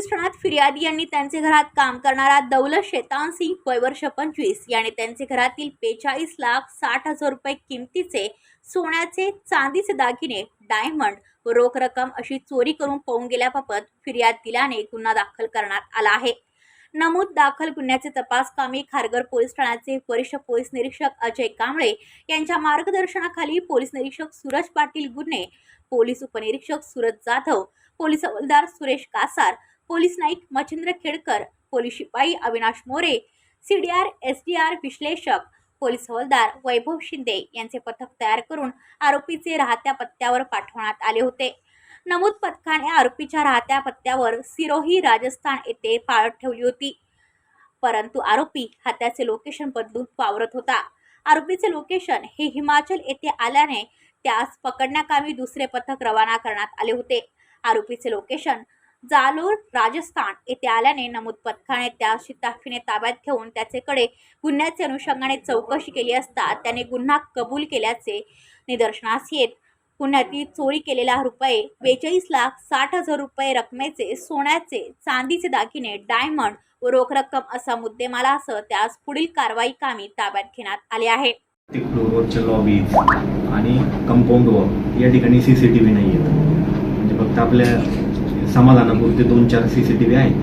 खारघर ठाण्यात फिर्यादी यांनी त्यांचे घरात काम करणारा दौलत शेतान सिंग वय वर्ष पंचवीस याने त्यांचे घरातील बेचाळीस लाख साठ हजार रुपये किमतीचे सोन्याचे चांदीचे दागिने डायमंड व रोख रक्कम अशी चोरी करून पळून गेल्याबाबत फिर्याद दिल्याने गुन्हा दाखल करण्यात आला आहे. नमूद दाखल गुन्ह्याचे तपास कामी खारघर पोलीस ठाण्याचे वरिष्ठ पोलीस निरीक्षक अजय कांबळे यांच्या मार्गदर्शनाखाली पोलीस निरीक्षक सूरज पाटील गुन्हे पोलीस उपनिरीक्षक सूरज जाधव पोलीस हवालदार सुरेश कासार पोलीस नाईक मच्छिंद्र खेडकर पोलीस शिपाई अविनाश मोरे सीडीआर एसडीआर विश्लेषक पोलीस हवालदार वैभव शिंदे यांचे पथक तयार करून आरोपीचे राहत्या पत्त्यावर पाठवण्यात आले होते. नमूद पथकाने आरोपीच्या राहत्या पत्त्यावर सिरोही राजस्थान येथे पाळत ठेवली होती. परंतु आरोपी हा त्याचे लोकेशन बदलून वावरत होता. आरोपीचे लोकेशन हे हिमाचल येथे आल्याने त्यास पकडण्याकामी दुसरे पथक रवाना करण्यात आले होते. आरोपीचे लोकेशन जालोर राजस्थान येथे आल्याने नमूद पथकाने त्या शिताफीने ताब्यात घेऊन त्याचेकडे गुन्ह्याचे अनुषंगाने चौकशी केली असता त्याने गुन्हा कबूल केल्याचे निदर्शनास येत. गुन्ह्यातील चोरी केलेला रुपये बेचाळीस लाख साठ हजार रुपये रकमेचे सोन्याचे चांदीचे दागिने डायमंड व रोख रक्कम असा मुद्देमालासह त्यास पुढील कारवाई कामी ताब्यात घेण्यात आले आहे. प्रत्येक लॉबीज आणि कंपाऊंड वॉल या ठिकाणी सी सी टी व्ही नाही आहेत म्हणजे फक्त आपल्या समाधानापुरते दोन चार सी सी टी व्ही आहेत.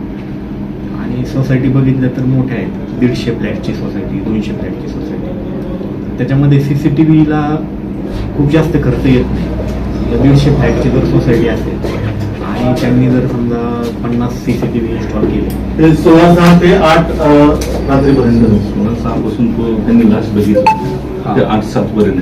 आणि सोसायटी बघितलं तर मोठ्या आहेत. दीडशे फ्लॅटची सोसायटी दोनशे फ्लॅटची सोसायटी. त्याच्यामध्ये सी सी टी व्हीला खूप जास्त खर्च येत नाही. तर दीडशे फ्लॅटची जर सोसायटी असेल आणि त्यांनी जर समजा पन्नास C C T V install केले. ते सोळा सहा ते आठ रात्रीपर्यंत सोळा सहा पासून तो त्यांनी लास्ट बघितली. आठ सात पर्यंत